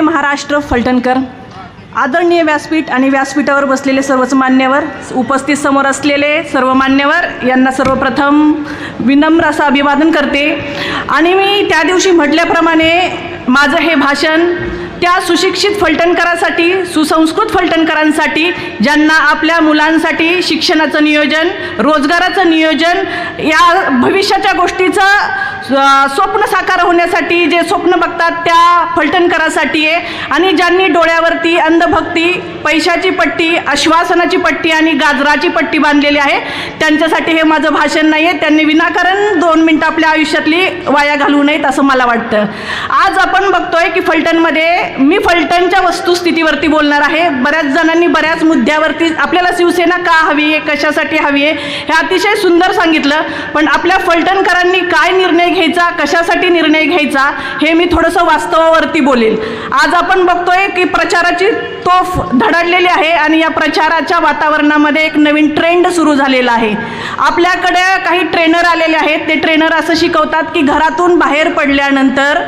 महाराष्ट्र फलटणकर. आदरणीय व्यासपीठ आणि व्यासपीठावर बसलेले सर्वच मान्यवर उपस्थित समोर असलेले सर्व मान्यवर यांना सर्वप्रथम विनम्र असं अभिवादन करते. आणि मी त्या दिवशी म्हटल्याप्रमाणे माझं हे भाषण त्या सुशिक्षित फलटणकरासाठी सुसंस्कृत फलटणकरांसाठी ज्यांना आपल्या मुलांसाठी शिक्षणाचं नियोजन रोजगाराचं नियोजन या भविष्याच्या गोष्टीचं स्वप्न साकार होण्यासाठी जे स्वप्न बघतात त्या फलटणकरासाठी आहे. आणि ज्यांनी डोळ्यावरती अंधभक्ती पैशाची पट्टी आश्वासनाची पट्टी आणि गाजराची पट्टी बांधलेली आहे त्यांच्यासाठी हे माझं भाषण नाही आहे त्यांनी विनाकारण दोन मिनटं आपल्या आयुष्यातली वाया घालवू नयेत असं मला वाटतं. आज आपण बघतोय की फलटणमध्ये मी फलटणच्या वस्तुस्थितीवरती बोलणार आहे. बऱ्याच जणांनी बऱ्याच मुद्द्यावरती आपल्याला शिवसेना का हवी आहे कशासाठी हवी आहे हे अतिशय सुंदर सांगितलं. पण आपल्या फलटणकरांनी काय निर्णय घ्यायचा कशासाठी निर्णय घ्यायचा हे मी थोडंसं वास्तवावरती बोलेल आज आपण बघतोय की प्रचाराची तोफ धडाडलेली आहे आणि या प्रचाराच्या वातावरणामध्ये एक नवीन ट्रेंड सुरू झालेला आहे. आपल्याकडे काही ट्रेनर आलेले आहेत. ते ट्रेनर असं शिकवतात की घरातून बाहेर पडल्यानंतर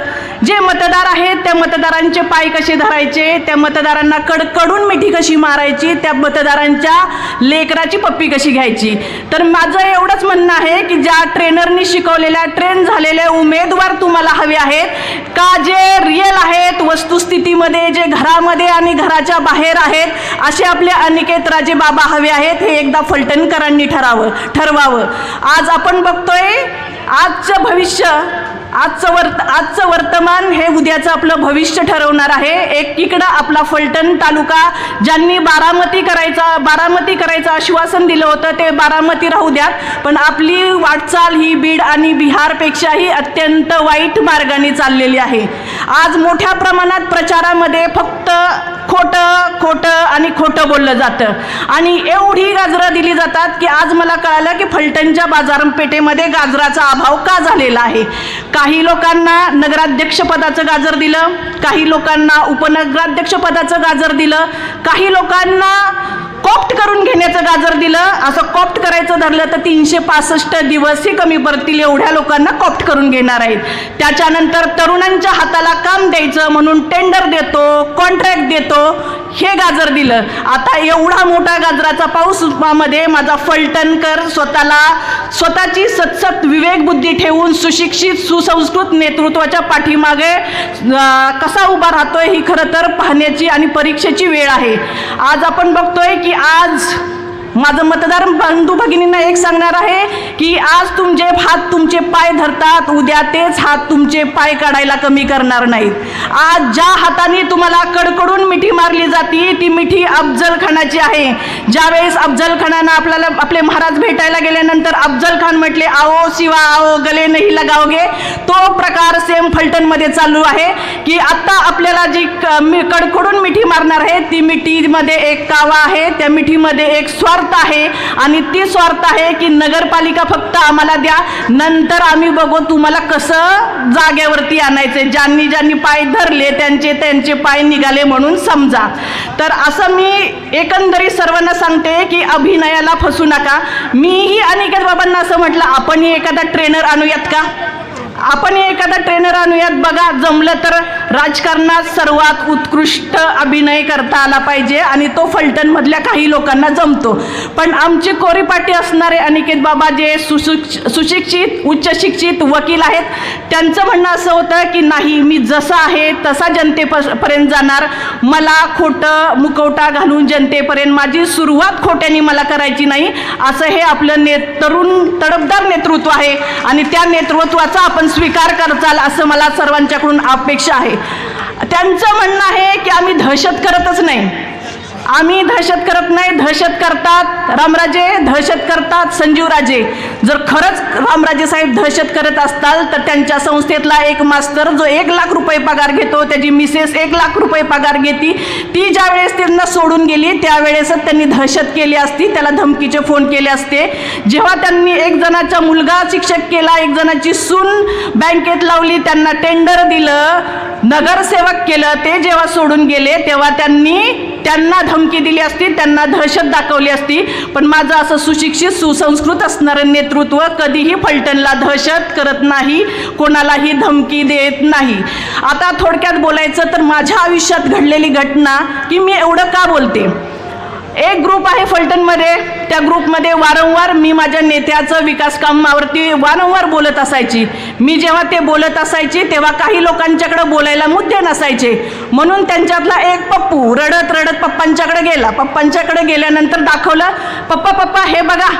जे मतदार आहेत त्या मतदारांचे पाय कसे धरायचे त्या मतदारांना कडकडून मिठी कशी मारायची त्या मतदारांच्या लेकराची पप्पी कशी घ्यायची? तर माझं एवढंच म्हणणं आहे की ज्या ट्रेनरनी शिकवलेल्या ट्रेन झालेल्या उमेदवार तुम्हाला हवे आहेत का जे रिअल आहेत वस्तुस्थितीमध्ये जे घरामध्ये आणि घराच्या बाहेर आहेत असे आपले अनिकेत राजे बाबा हवे आहेत हे एकदा फलटणकरांनी ठरावं ठरवावं. आज आपण बघतोय आजचं भविष्य आजचं वर्त आजचं वर्तमान हे उद्याचं आपलं भविष्य ठरवणार आहे. एकीकडं आपला फलटण तालुका ज्यांनी बारामती करायचा बारामती करायचं आश्वासन दिलं होतं ते बारामती राहू द्यात. पण आपली वाटचाल ही बीड आणि बिहारपेक्षाही अत्यंत वाईट मार्गाने चाललेली आहे. आज मोठ्या प्रमाणात प्रचारामध्ये फक्त खोटं खोटं आणि खोटं बोललं जातं. आणि एवढी गाजरं दिली जातात की आज मला कळालं की फलटणच्या बाजारपेठेमध्ये गाजराचा अभाव का झालेला आहे? काही लोकांना नगराध्यक्षपदाचं गाजर दिलं काही लोकांना उपनगराध्यक्षपदाचं गाजर दिलं काही लोकांना कॉप्ट करून घेण्याचं गाजर दिलं. असं कॉप्ट करायचं धरलं तर तीनशे पासष्ट दिवसही कमी पडतील एवढ्या लोकांना कॉप्ट करून घेणार आहेत. त्याच्यानंतर तरुणांच्या हाताला काम द्यायचं म्हणून टेंडर देतो कॉन्ट्रॅक्ट देतो हे गाजर दिलं. आता एवढा मोठा गाजराचा पाऊसमध्ये माझा फलटणकर स्वतःला स्वतःची सतसत विवेकबुद्धी ठेवून सुशिक्षित सुसंस्कृत नेतृत्वाच्या पाठीमागे कसा उभा राहतोय ही खरं तर पाहण्याची आणि परीक्षेची वेळ आहे. आज आपण बघतोय की आज माझं मतदार बंधू भगिनींना एक सांगणार आहे की आज तुमचे हात तुमचे पाय धरतात उद्या तेच हात तुमचे पाय काढायला कमी करणार नाहीत. आज ज्या हाताने तुम्हाला कडकडून मिठी मारली जाती ती मिठी अफजल खानाची आहे. ज्यावेळेस अफजल खानानं आपल्याला आपले महाराज भेटायला गेल्यानंतर अफजल खान म्हटले आओ शिवा आओ गले नाही लगावगे. तो प्रकार सेम फलटणमध्ये चालू आहे की आत्ता आपल्याला जी क- कडकडून मिठी मारणार आहे ती मिठीमध्ये एक कावा आहे त्या मिठीमध्ये एक स्वार्थ आहे आणि ती स्वार्थ आहे की नगरपालिका फक्त आम्हाला द्या. नंतर आम्ही बघू तुम्हाला कसं जागेवरती आणायचे ज्यांनी ज्यांनी पाय धरले त्यांचे त्यांचे पाय निघाले म्हणून समजा. तर असं मी एकंदरीत सर्वांना सांगते की अभिनयाला फसू नका. मीही अनिकेत बाबांना असं म्हटलं आपणही एखादा ट्रेनर आणूयात का? आपण एखादा ट्रेनर आणूयात बघा जमलं तर राजकारणात सर्वात उत्कृष्ट अभिनय करता आला पाहिजे आणि तो फलटणमधल्या काही लोकांना जमतो. पण आमची कोरीपाटी असणारे अनिकेत बाबा जे सुशिक्ष सुशिक्षित उच्च शिक्षित वकील आहेत त्यांचं म्हणणं असं होतं की नाही मी जसा आहे तसा जनतेपर्यंत जाणार. मला खोटं मुकवटा घालून जनतेपर्यंत माझी सुरुवात खोट्याने मला करायची नाही असं हे आपलं ने तरुण तडफदार नेतृत्व आहे. आणि त्या नेतृत्वाचा आपण स्वीकार करचाल असं मला सर्वांच्याकडून अपेक्षा आहे. त्यांचं म्हणणं आहे की आम्ही दहशत करतच नाही. आम्ही दहशत करत नाही दहशत करतात रामराजे दहशत करतात संजीवराजे. जर खरंच रामराजे साहेब दहशत करत असताल तर त्यांच्या संस्थेतला एक मास्तर जो एक लाख रुपये पगार घेतो त्याची मिसेस एक लाख रुपये पगार घेती ती ज्या वेळेस त्यांना सोडून गेली त्यावेळेसच त्यांनी दहशत केली असती त्याला धमकीचे फोन केले असते. जेव्हा त्यांनी एक जणाचा मुलगा शिक्षक केला एक जणाची सून बँकेत लावली त्यांना टेंडर दिलं नगरसेवक केलं ते जेव्हा सोडून गेले तेव्हा त्यांनी त्यांना धमकी दिली असती त्यांना दहशत दाखवली असती. पण माझं असं सुशिक्षित सुसंस्कृत असणारं नेतृत्व कधीही फलटणला दहशत करत नाही कोणालाही धमकी देत नाही. आता थोडक्यात बोलायचं तर माझ्या आयुष्यात घडलेली घटना की मी एवढं का बोलते? एक ग्रुप आहे फलटणमध्ये. त्या ग्रुपमध्ये वारंवार मी माझ्या नेत्याचं विकास कामावरती वारंवार बोलत असायची. मी जेव्हा ते बोलत असायची तेव्हा काही लोकांच्याकडे बोलायला मुद्दे नसायचे. म्हणून त्यांच्यातला एक पप्पू रडत रडत पप्पांच्याकडे गेला. पप्पांच्याकडे गेल्यानंतर दाखवलं पप्पा पप्पा हे बघा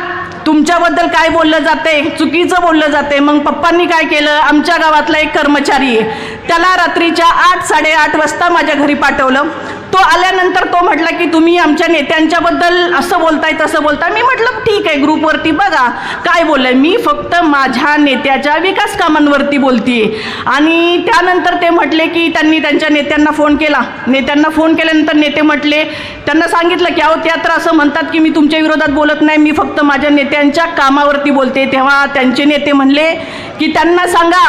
तुमच्याबद्दल काय बोललं जाते? चुकीचं बोललं जाते. मग पप्पांनी काय केलं? आमच्या गावातला एक कर्मचारी आहे. त्याला रात्रीच्या आठ साडेआठ वाजता माझ्या घरी पाठवलं. तो आल्यानंतर तो म्हटला की तुम्ही आमच्या नेत्यांच्याबद्दल असं बोलताय तसं बोलताय. मी म्हटलं ठीक आहे ग्रुपवरती बघा. काय बोललंय? मी फक्त माझ्या नेत्याच्या विकास कामांवरती बोलतीये. आणि त्यानंतर ते म्हटले की त्यांनी त्यांच्या नेत्यांना फोन केला. नेत्यांना फोन केल्यानंतर नेते म्हटले त्यांना सांगितलं की अहो त्या तर असं म्हणतात की मी तुमच्या विरोधात बोलत नाही. मी फक्त माझ्या नेत्यांच्या कामावरती बोलते. तेव्हा त्यांचे नेते म्हणले की त्यांना सांगा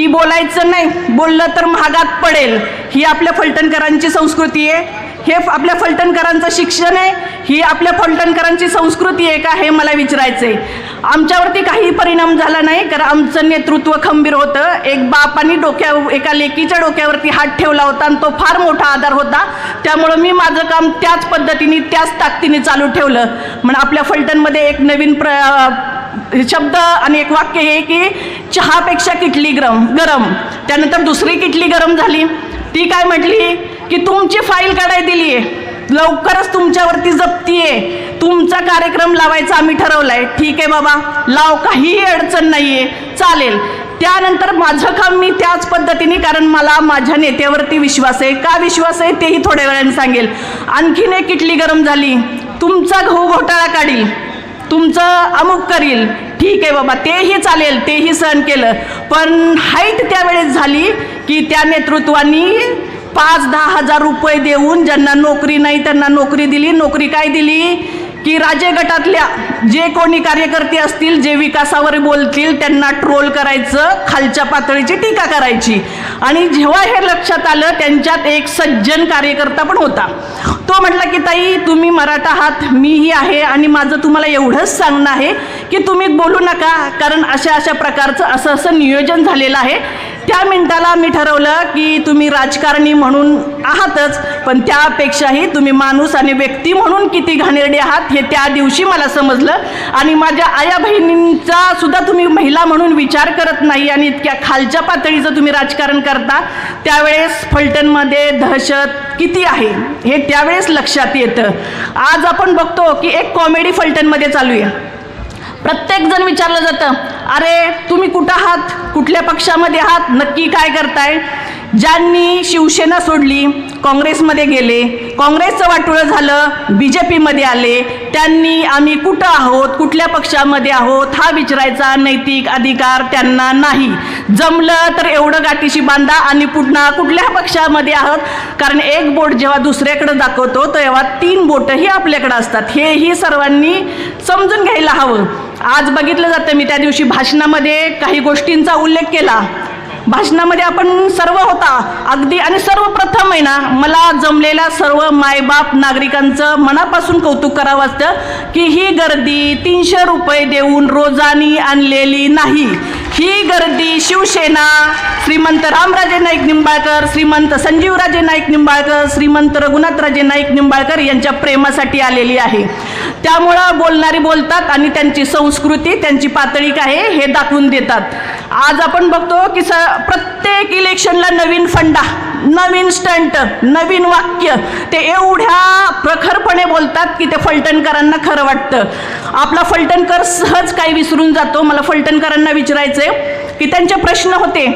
की बोलायचं नाही बोललं तर महागात पडेल. ही आपल्या फलटणकरांची संस्कृती आहे. हे आपल्या फलटणकरांचं शिक्षण आहे. ही आपल्या फलटणकरांची संस्कृती आहे का हे मला विचारायचं आहे आमच्यावरती काही परिणाम झाला नाही कारण आमचं नेतृत्व खंबीर होतं. एक बापानी डोक्या एका लेकीच्या डोक्यावरती हात ठेवला होता आणि तो फार मोठा आधार होता. त्यामुळं मी माझं काम त्याच पद्धतीने त्याच ताकदीने चालू ठेवलं. म्हणून आपल्या फलटणमध्ये एक नवीन प्र शब्द आणि एक वाक्य हे की चहापेक्षा किटली गरम गरम. त्यानंतर दुसरी किटली गरम झाली. ती काय म्हटली? की तुमची फाईल काढाय दिली आहे लवकरच तुमच्यावरती जप्ती आहे तुमचा कार्यक्रम लावायचा आम्ही ठरवलाय. ठीक आहे बाबा लाव. काहीही अडचण नाही आहे चालेल. त्यानंतर माझं काम मी त्याच पद्धतीने कारण मला माझ्या नेत्यावरती विश्वास आहे. का विश्वास आहे तेही थोड्या वेळाने सांगेल. आणखीन एक किटली गरम झाली. तुमचा गहू घोटाळा काढील. तुमचं अमुक करील. ठीक आहे बाबा तेही चालेल तेही सहन केलं. पण हाईट त्यावेळेस झाली की त्या नेतृत्वानी पाच दहा हजार रुपये देऊन ज्यांना नोकरी नाही त्यांना नोकरी दिली. नोकरी काय दिली? की राज्य गटातल्या जे कोणी कार्यकर्ते असतील जे विकासावर बोलतील त्यांना ट्रोल करायचं खालच्या पातळीची टीका करायची. आणि जेव्हा हे लक्षात आलं त्यांच्यात एक सज्जन कार्यकर्ता पण होता. तो म्हटला की ताई तुम्ही मराठा आहात मीही आहे आणि माझं तुम्हाला एवढंच सांगणं आहे की तुम्ही बोलू नका कारण अशा अशा प्रकारचं असं असं नियोजन झालेलं आहे. त्या मिनिटाला मी ठरवलं की तुम्ही राजकारणी म्हणून आहातच पण त्यापेक्षाही तुम्ही माणूस आणि व्यक्ती म्हणून किती घाणेरडे आहात हे त्या दिवशी मला समजलं. आणि माझ्या आया बहिणींचा सुद्धा तुम्ही महिला म्हणून विचार करत नाही आणि इतक्या खालच्या पातळीचं तुम्ही राजकारण करता त्यावेळेस फलटणमध्ये दहशत किती आहे हे त्यावेळेस लक्षात येतं. आज आपण बघतो की एक कॉमेडी फलटणमध्ये चालू आहे प्रत्येक जण विचारलं जातं अरे तुम्ही कुठं आहात? कुठल्या पक्षामध्ये आहात? नक्की काय करताय? ज्यांनी शिवसेना सोडली काँग्रेसमध्ये गेले काँग्रेसचं वाटोळं झालं बी जे पीमध्ये आले त्यांनी आम्ही कुठं आहोत? कुठल्या पक्षामध्ये आहोत? हा विचारायचा नैतिक अधिकार त्यांना नाही. जमलं तर एवढं गाठीशी बांधा आणि पुन्हा कुठल्या पक्षामध्ये आहोत? कारण एक बोट जेव्हा दुसऱ्याकडे दाखवतो तेव्हा तीन बोटंही आपल्याकडं असतात. हेही सर्वांनी समजून घ्यायला हवं. आज बघितलं जातं मी त्या दिवशी भाषणामध्ये काही गोष्टींचा उल्लेख केला. भाषणामध्ये आपण सर्व होता. अगदी आणि सर्वप्रथम आहे ना मला जमलेल्या सर्व मायबाप नागरिकांचं मनापासून कौतुक करावं असतं की ही गर्दी तीनशे रुपये देऊन रोजानी आणलेली नाही. ही गर्दी शिवसेना श्रीमंत रामराजे नाईक निंबाळकर श्रीमंत संजीवराजे नाईक निंबाळकर श्रीमंत रघुनाथराजे नाईक निंबाळकर यांच्या प्रेमासाठी आलेली आहे. त्यामुळं बोलणारी बोलतात आणि त्यांची संस्कृती त्यांची पातळी काय आहे हे दाखवून देतात. आज आपण बघतो की स प्रत्येक इलेक्शनला नवीन फंडा नवीन स्टंट नवीन वाक्य ते एवढ्या प्रखरपणे बोलतात की ते फलटणकरांना खरं वाटतं. आपला फलटणकर सहज काही विसरून जातो. मला फलटणकरांना विचारायचं आहे की त्यांचे प्रश्न होते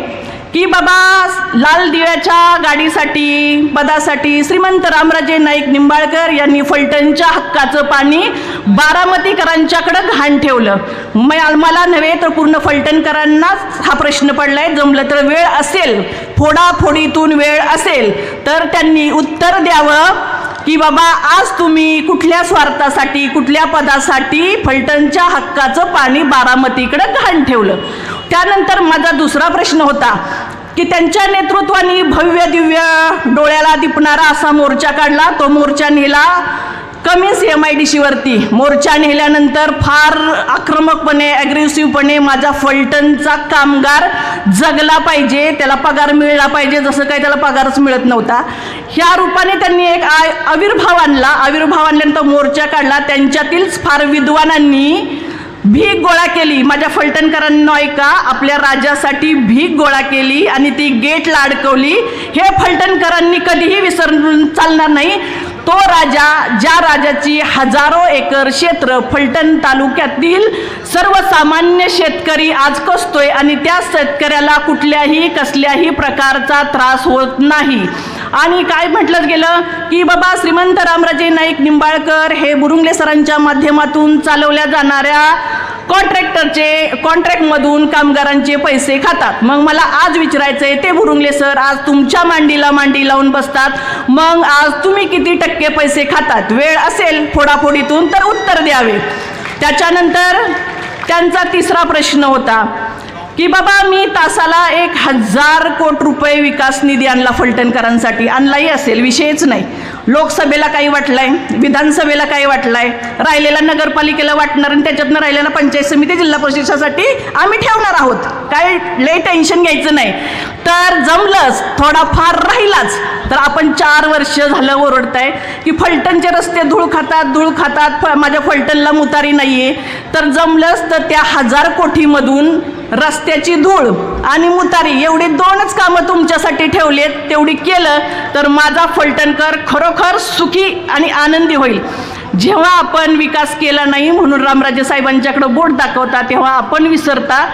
की बाबा लाल दिव्याच्या गाडीसाठी पदासाठी श्रीमंत रामराजे नाईक निंबाळकर यांनी फलटणच्या हक्काचं पाणी बारामतीकरांच्याकडं घाण ठेवलं. म- मला नव्हे तर पूर्ण फलटणकरांनाच हा प्रश्न पडलाय. जमलं तर वेळ असेल फोडाफोडीतून वेळ असेल तर त्यांनी उत्तर द्यावं की बाबा आज तुम्ही कुठल्या स्वार्थासाठी कुठल्या पदासाठी फलटणच्या हक्काचं पाणी बारामतीकडे घाण ठेवलं? त्यानंतर माझा दुसरा प्रश्न होता. की त्यांच्या नेतृत्वाने भव्य दिव्य डोळ्याला दिपणारा असा मोर्चा काढला. तो मोर्चा नेला कमीच एम आय डी सीवरती मोर्चा नेल्यानंतर फार आक्रमकपणे ॲग्रेसिव्हपणे माझा फलटणचा कामगार जगला पाहिजे त्याला पगार मिळला पाहिजे जसं काही त्याला पगारच मिळत नव्हता. ह्या रूपाने त्यांनी एक आ आविर्भाव आणला. आविर्भाव आणल्यानंतर मोर्चा काढला. त्यांच्यातीलच फार विद्वानांनी भीक गोळा केली. माझ्या फलटणकरांना ऐका आपल्या राजासाठी भीक गोळा केली आणि ती गेटला अडकवली हे फलटणकरांनी कधीही विसरून चालणार नाही. तो राजा ज्या राजाची हजारो एकर क्षेत्र फलटण तालुक्यातील सर्वसामान्य शेतकरी आज कसतोय आणि त्या शेतकऱ्याला कुठल्याही कसल्याही प्रकारचा त्रास होत नाही. आणि काय म्हटलं गेलं की बाबा श्रीमंत रामराजे नाईक निंबाळकर हे बुरुंगले सरांच्या माध्यमातून चालवल्या जाणाऱ्या कॉन्ट्रॅक्टरचे कॉन्ट्रॅक्टमधून कामगारांचे पैसे खातात. मग मला आज विचारायचं आहे ते बुरुंगले सर आज तुमच्या मांडीला मांडी लावून बसतात. मग आज तुम्ही किती टक्के पैसे खातात? वेळ असेल फोडाफोडीतून तर उत्तर द्यावे. त्याच्यानंतर त्यांचा तिसरा प्रश्न होता. की बाबा मी तासाला एक हजार कोट रुपये विकास निधी आणला फलटणकरांसाठी. आणलाही असेल विषयच नाही. लोकसभेला काही वाटलाय विधानसभेला काही आहे राहिलेला नगरपालिकेला वाटणार आणि त्याच्यातनं राहिलेला पंचायत समिती जिल्हा परिषदेसाठी आम्ही ठेवणार आहोत. काय लय टेन्शन घ्यायचं नाही. तर जमलंच थोडाफार राहिलाच. तर आपण चार वर्ष झालं ओरडताय की फलटणचे रस्ते धूळ खातात धूळ खातात फ माझ्या फलटणला मुतारी नाही आहे तर जमलंच तर त्या हजार कोठीमधून रस्त्याची धूळ आणि मुतारी एवढी दोनच कामं तुमच्यासाठी ठेवलेत तेवढी केलं तर माझा फलटणकर खरोखर सुखी आणि आनंदी होईल. जेव्हा आपण विकास केला नाही म्हणून रामराजे साहेबांच्याकडे बोट दाखवता तेव्हा आपण विसरता.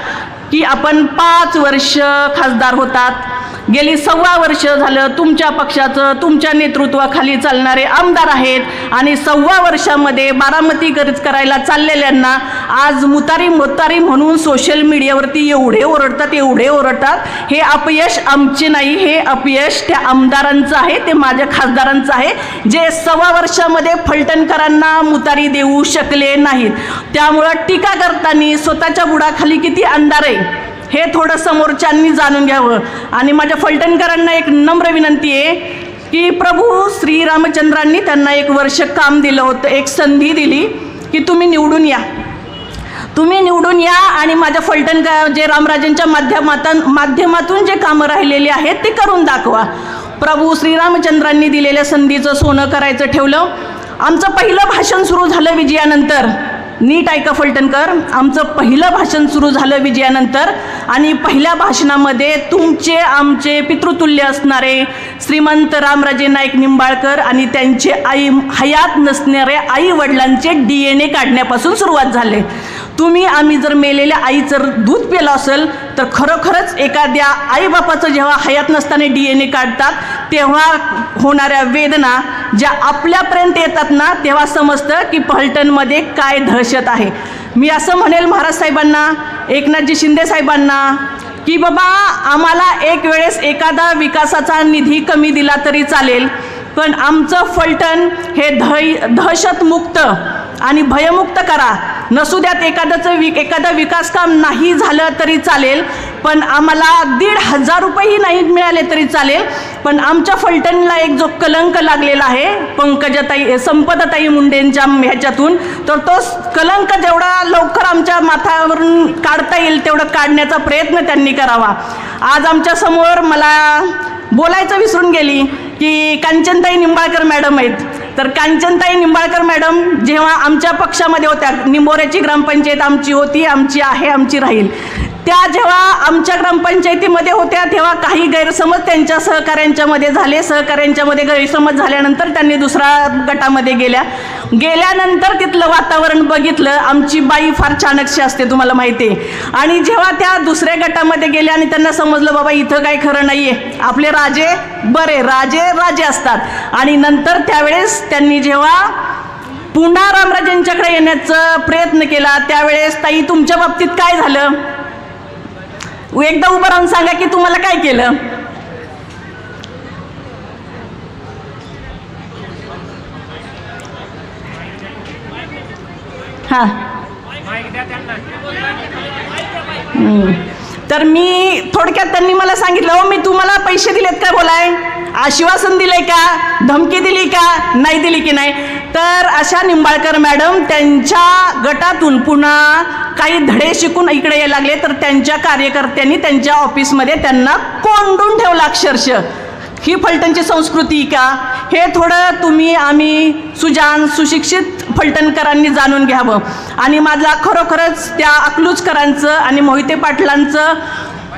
की आपण पाच वर्ष खासदार होतात. गेली सव्वा वर्ष झालं तुमच्या पक्षाचं तुमच्या नेतृत्वाखाली चालणारे आमदार आहेत आणि सव्वा वर्षामध्ये बारामती गरज करायला चाललेल्यांना आज मुतारी मुतारी म्हणून सोशल मीडियावरती एवढे ओरडतात एवढे ओरडतात. हे अपयश आमचे नाही हे अपयश त्या आमदारांचं आहे ते माझ्या खासदारांचं आहे जे सव्वा वर्षामध्ये फलटणकरांना मुतारी देऊ शकले नाहीत. त्यामुळं टीका करताना स्वतःच्या बुडाखाली किती अंधार आहे? हे थोडं समोरच्यांनी जाणून घ्यावं. आणि माझ्या फलटणकरांना एक नम्र विनंती आहे की प्रभू श्रीरामचंद्रांनी त्यांना एक वर्ष काम दिलं होतं एक संधी दिली की तुम्ही निवडून या. तुम्ही निवडून या आणि माझ्या फलटण जे रामराजांच्या माध्यमातून माध्यमातून जे कामं राहिलेली आहेत ते करून दाखवा. प्रभू श्रीरामचंद्रांनी दिलेल्या संधीचं सोनं करायचं ठेवलं. आमचं पहिलं भाषण सुरू झालं विजयानंतर. नीट ऐका फलटणकर आमचं पहिलं भाषण सुरू झालं विजयानंतर आणि पहिल्या भाषणामध्ये तुमचे आमचे पितृतुल्य असणारे श्रीमंत रामराजे नाईक निंबाळकर आणि त्यांचे आई हयात नसणारे आई वडिलांचे डी एन ए काढण्यापासून सुरुवात झाले. तुम्ही आम्ही जर मेलेल्या आई जर दूध पिलं असेल तर खरोखरच एखाद्या आईबापाचं जेव्हा हयात नसताना डी एन ए काढतात तेव्हा होणाऱ्या वेदना ज्या आपल्यापर्यंत येतात ना तेव्हा समजतं की पलटणमध्ये काय दहशत आहे. मी असं म्हणेल महाराज साहेबांना एकनाथजी शिंदे साहेबांना की बाबा आम्हाला एक वेळेस एखादा विकासाचा निधी कमी दिला तरी चालेल पण आमचं फलटण हे दह दहशतमुक्त आणि भयमुक्त करा. नसू द्यात एखाद्याचं वि एखादं विकास काम नाही झालं तरी चालेल पण आम्हाला दीड हजार रुपयेही नाही मिळाले तरी चालेल. पण आमच्या फलटणला एक जो कलंक लागलेला आहे पंकजाताई संपदाताई मुंडेंच्या ह्याच्यातून तर तो कलंक जेवढा लवकर आमच्या माथावरून काढता येईल तेवढं काढण्याचा प्रयत्न त्यांनी करावा. आज आमच्यासमोर मला बोलायचं विसरून गेली की कांचनताई निंबाळकर मॅडम आहेत. तर कांचनताई निंबाळकर मॅडम जेव्हा आमच्या पक्षामध्ये होत्या निंबोऱ्याची ग्रामपंचायत आमची होती आमची आहे आमची राहील. त्या जेव्हा आमच्या ग्रामपंचायतीमध्ये होत्या तेव्हा काही गैरसमज त्यांच्या सहकाऱ्यांच्यामध्ये झाले. सहकाऱ्यांच्यामध्ये गैरसमज झाल्यानंतर त्यांनी दुसऱ्या गटामध्ये गेल्या. गेल्यानंतर तिथलं वातावरण बघितलं. आमची बाई फार चाणक्य असते तुम्हाला माहिती आहे. आणि जेव्हा त्या दुसऱ्या गटामध्ये गेल्या आणि त्यांना समजलं बाबा इथं काय खरं नाही आहे आपले राजे बरे राजे राजे असतात. आणि नंतर त्यावेळेस त्यांनी जेव्हा पुन्हा रामराजांच्याकडे येण्याचा प्रयत्न केला त्यावेळेस ताई तुमच्या बाबतीत काय झालं? एकदा उभं राहून सांगा की तुम्हाला काय केलं? हा. तर मी थोडक्यात त्यांनी मला सांगितलं हो मी तुम्हाला पैसे दिलेत का बोलाय? आश्वासन दिले का? धमकी दिली का? नाही दिली की नाही? तर अशा निंबाळकर मॅडम त्यांच्या गटातून पुन्हा काही धडे शिकून इकडे यायला लागले. तर त्यांच्या कार्यकर्त्यांनी त्यांच्या ऑफिसमध्ये त्यांना कोंडून ठेवलं अक्षरशः. ही फलटणची संस्कृती का? हे थोडं तुम्ही आम्ही सुजान सुशिक्षित फलटणकरांनी जाणून घ्यावं. आणि माझा खरोखरच त्या अकलूजकरांचं आणि मोहिते पाटलांचं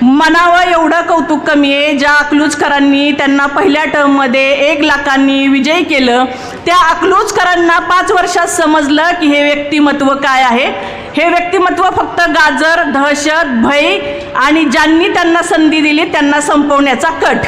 मनावं एवढं कौतुक कमी आहे ज्या अकलूजकरांनी त्यांना पहिल्या टर्ममध्ये एक लाखांनी विजयी केलं त्या अकलूजकरांना पाच वर्षात समजलं की हे व्यक्तिमत्व काय आहे. हे व्यक्तिमत्व फक्त गाजर दहशत भय आणि ज्यांनी त्यांना संधी दिली त्यांना संपवण्याचा कट.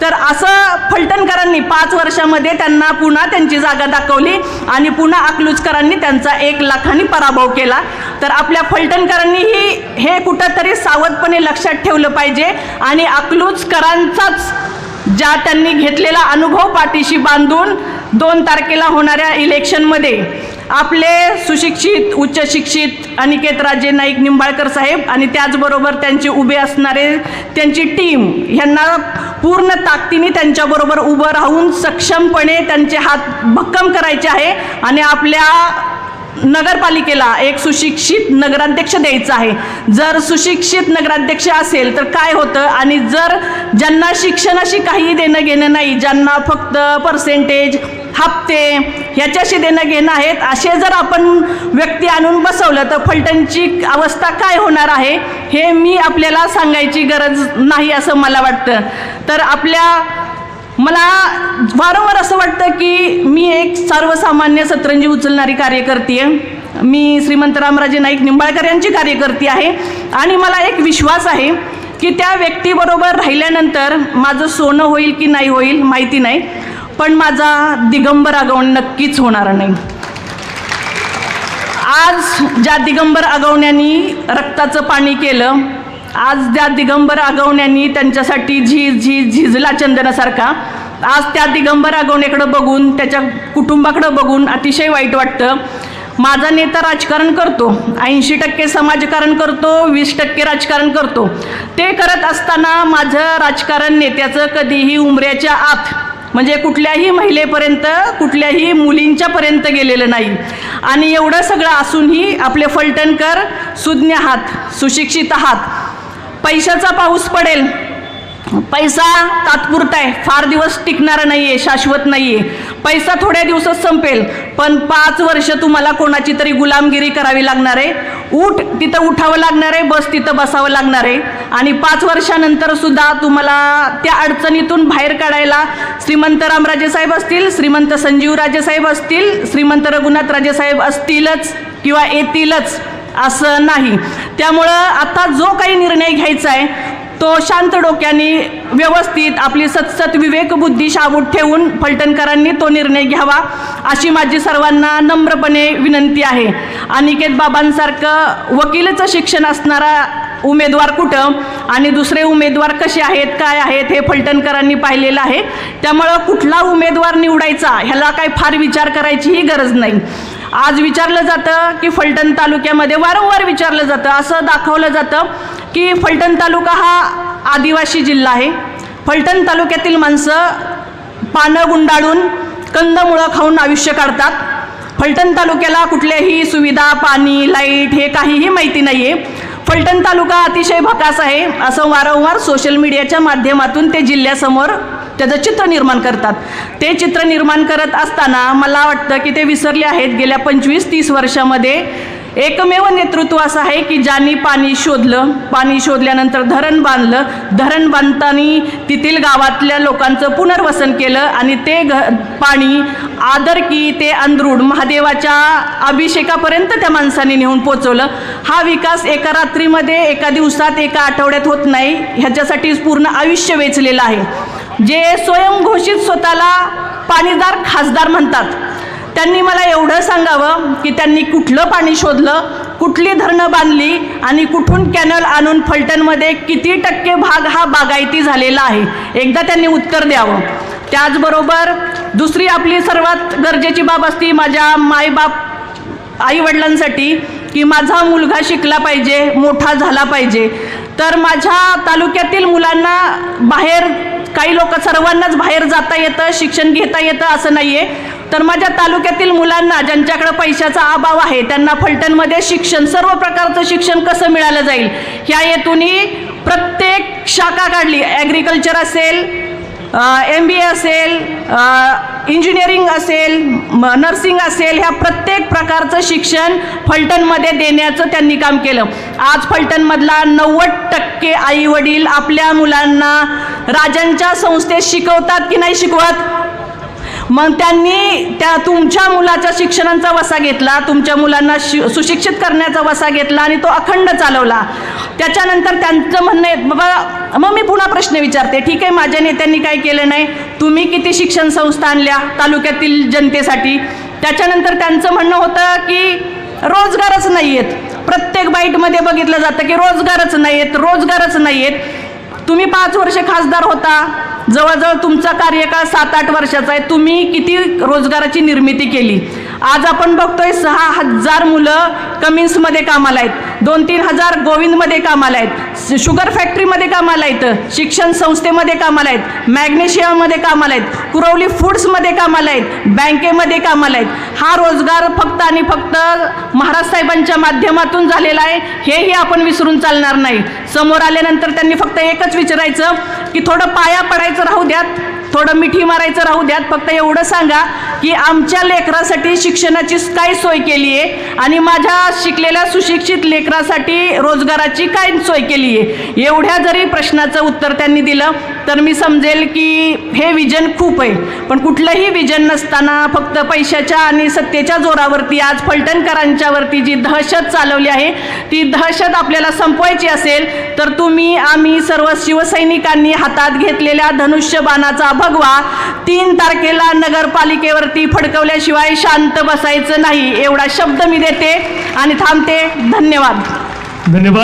तर असं फलटणकरांनी पाच वर्षामध्ये त्यांना पुन्हा त्यांची जागा दाखवली आणि पुन्हा अकलूजकरांनी त्यांचा एक लाखांनी पराभव केला. तर आपल्या फलटणकरांनीही हे कुठंतरी सावधपणे लक्षात ठेवलं पाहिजे आणि अकलूजकरांचाच ज्या त्यांनी घेतलेला अनुभव पाठीशी बांधून दोन तारखेला होणाऱ्या इलेक्शनमध्ये आपले सुशिक्षित उच्च शिक्षित अनिकेत राजे नाईक निंबाळकर साहेब आणि त्याचबरोबर त्यांचे उभे असणारे त्यांची टीम ह्यांना पूर्ण ताकदीने त्यांच्याबरोबर उभं राहून सक्षमपणे त्यांचे हात भक्कम करायचे आहे आणि आपल्या नगरपालिकेला एक सुशिक्षित नगराध्यक्ष द्यायचा आहे. जर सुशिक्षित नगराध्यक्ष असेल तर काय होतं? आणि जर ज्यांना शिक्षणाशी काही देणं घेणं नाही ज्यांना फक्त पर्सेंटेज हप्ते ह्याच्याशी देणं घेणं आहेत असे जर आपण व्यक्ती आणून बसवलं तर फलटणची अवस्था काय होणार आहे हे मी आपल्याला सांगायची गरज नाही असं मला वाटतं. तर आपल्या मला वारंवार असं वाटतं की मी एक सर्वसामान्य सतरंजी उचलणारी कार्यकर्ती आहे. मी श्रीमंत रामराजे नाईक निंबाळकर यांची कार्यकर्ती आहे. आणि मला एक विश्वास आहे की त्या व्यक्तीबरोबर राहिल्यानंतर माझं सोनं होईल की नाही होईल माहिती नाही. पण माझा दिगंबर आगवण नक्कीच होणार नाही. आज ज्या दिगंबर आगवण्यांनी रक्ताचं पाणी केलं आज त्या दिगंबर आगवण्यांनी त्यांच्यासाठी झीज झीज झिजला चंदनासारखा आज त्या दिगंबर आगवण्याकडं बघून त्याच्या कुटुंबाकडं बघून अतिशय वाईट वाटतं. माझा नेता राजकारण करतो ऐंशी टक्के समाजकारण करतो वीस टक्के राजकारण करतो. ते करत असताना माझं राजकारण नेत्याचं कधीही उमऱ्याच्या आत म्हणजे कुठल्याही महिलेपर्यंत कुठल्याही मुलींच्यापर्यंत गेलेलं नाही. आणि एवढं सगळं असूनही आपले फलटणकर सुज्ञ आहात सुशिक्षित आहात. पैशाचा पाऊस पडेल. पैसा तात्पुरता आहे. फार दिवस टिकणारा नाही आहे शाश्वत नाही आहे पैसा थोड्या दिवसात संपेल पण पाच वर्ष तुम्हाला कोणाची तरी गुलामगिरी करावी लागणार आहे. उठ तिथं उठावं लागणार आहे बस तिथं बसावं लागणार आहे. आणि पाच वर्षानंतर सुद्धा तुम्हाला त्या अडचणीतून बाहेर काढायला श्रीमंत रामराजे साहेब असतील श्रीमंत संजीव राजे साहेब असतील श्रीमंत रघुनाथ राजे साहेब असतीलच किंवा येतीलच असं नाही. त्यामुळं आता जो काही निर्णय घ्यायचा आहे तो शांत डोक्याने व्यवस्थित आपली सतसत विवेकबुद्धी शाबूत ठेवून फलटणकरांनी तो निर्णय घ्यावा अशी माझी सर्वांना नम्रपणे विनंती आहे. अनिकेत बाबांसारखं वकिलचं शिक्षण असणारा उमेदवार कुठं आणि दुसरे उमेदवार कसे आहेत काय आहेत हे फलटणकरांनी पाहिलेलं आहे. त्यामुळं कुठला उमेदवार निवडायचा ह्याला काही फार विचार करायचीही गरज नाही. आज विचारलं जातं की फलटण तालुक्यामध्ये वारंवार विचारलं जातं असं दाखवलं जातं की फलटण तालुका हा आदिवासी जिल्हा आहे. फलटण तालुक्यातील माणसं पानं गुंडाळून कंदमुळं खाऊन आयुष्य काढतात. फलटण तालुक्याला कुठल्याही सुविधा पाणी लाइट हे काहीही माहिती नाही आहे फलटण तालुका अतिशय भकास आहे असं वारंवार सोशल मीडियाच्या माध्यमातून ते जिल्ह्यासमोर त्याचं चित्र निर्माण करतात. ते चित्र निर्माण करत असताना मला वाटतं की ते विसरले आहेत. गेल्या पंचवीस तीस वर्षामध्ये एकमेव नेतृत्व असं आहे की ज्यांनी पाणी शोधलं. पाणी शोधल्यानंतर धरण बांधलं. धरण बांधताना तेथील गावातल्या लोकांचं पुनर्वसन केलं आणि ते घ पाणी आदर की ते अंदरूड महादेवाच्या अभिषेकापर्यंत त्या माणसाने नेऊन पोचवलं. हा विकास एका रात्रीमध्ये एका दिवसात एका आठवड्यात होत नाही. ह्याच्यासाठी पूर्ण आयुष्य वेचलेलं आहे. जे स्वयंघोषित स्वतःला पाणीदार खासदार म्हणतात. त्यांनी मला एवढं सांगावं की त्यांनी कुठलं पाणी शोधलं कुठली धरणं बांधली आणि कुठून कॅनल आणून फलटणमध्ये किती टक्के भाग हा बागायती झालेला आहे. एकदा त्यांनी उत्तर द्यावं. त्याचबरोबर दुसरी आपली सर्वात गरजेची बाब असती माझ्या मायबाप आईवडिलांसाठी की माझा मुलगा शिकला पाहिजे मोठा झाला पाहिजे. तर माझ्या तालुक्यातील मुलांना बाहेर काही लोक सर्वांनाच बाहेर जाता येतं शिक्षण घेता येतं असं नाही आहे तर माझ्या तालुक्यातील मुलांना ज्यांच्याकडे पैशाचा अभाव आहे त्यांना फलटणमध्ये शिक्षण सर्व प्रकारचं शिक्षण कसं मिळालं जाईल? ह्या हेतूनी प्रत्येक शाखा काढली. ॲग्रिकल्चर असेल एम बी ए असेल इंजिनिअरिंग असेल नर्सिंग असेल ह्या प्रत्येक प्रकारचं शिक्षण फलटणमध्ये देण्याचं त्यांनी काम केलं. आज फलटणमधला नव्वद टक्के आईवडील आपल्या मुलांना राजांच्या संस्थेत शिकवतात की नाही शिकवत? मग त्यांनी त्या तुमच्या मुलाच्या शिक्षणाचा वसा घेतला तुमच्या मुलांना शि सुशिक्षित करण्याचा वसा घेतला आणि तो अखंड चालवला. त्याच्यानंतर त्यांचं म्हणणं आहे बाबा मग मी पुन्हा प्रश्न विचारते ठीक आहे माझ्या नेत्यांनी काय केलं नाही? तुम्ही किती शिक्षण संस्था आणल्या तालुक्यातील जनतेसाठी? त्याच्यानंतर त्यांचं म्हणणं होतं की रोजगारच नाही आहेत प्रत्येक बाईटमध्ये बघितलं जातं की रोजगारच नाही आहेत रोजगारच नाही आहेत तुम्ही पाच वर्ष खासदार होता जवळजवळ तुमचा कार्यकाळ सात आठ वर्षाचा आहे. तुम्ही किती रोजगाराची निर्मिती केली? आज आपण बघतोय सहा हजार मुलं कमिन्समध्ये कामाला आहेत. दोन तीन हजार गोविंदमध्ये कामाला आहेत. शुगर फॅक्टरीमध्ये कामाला आहेत. शिक्षण संस्थेमध्ये कामाला आहेत. मॅग्नेशियममध्ये कामाला आहेत. कुरवली फूड्समध्ये कामाला आहेत. बँकेमध्ये कामाला आहेत. हा रोजगार फक्त आणि फक्त महाराज साहेबांच्या माध्यमातून झालेला आहे. हेही आपण विसरून चालणार नाही. समोर आल्यानंतर त्यांनी फक्त एकच विचारायचं की थोडं पाया पडायचं राहू द्यात. थोडं मिठी मारायचं राहू द्यात. फक्त एवढं सांगा की आमच्या लेकरासाठी शिक्षणाची काय सोय केली आहे आणि माझ्या शिकलेल्या सुशिक्षित लेकरासाठी रोजगाराची काय सोय केली आहे? एवढ्या जरी प्रश्नाचं उत्तर त्यांनी दिलं तर मी समजेल की हे विजन खूप आहे. पण कुठलंही विजन नसताना फक्त पैशाच्या आणि सत्तेच्या जोरावरती आज फलटणकरांच्यावरती जी दहशत चालवली आहे ती दहशत आपल्याला संपवायची असेल तर तुम्ही आम्ही सर्व शिवसैनिकांनी हातात घेतलेल्या धनुष्यबाणाचा भगवा तीन तारखेला नगरपालिकेवरती फडकवल्याशिवाय शांत बसायचं नाही एवढा शब्द मी देते आणि थांबते. धन्यवाद. धन्यवाद.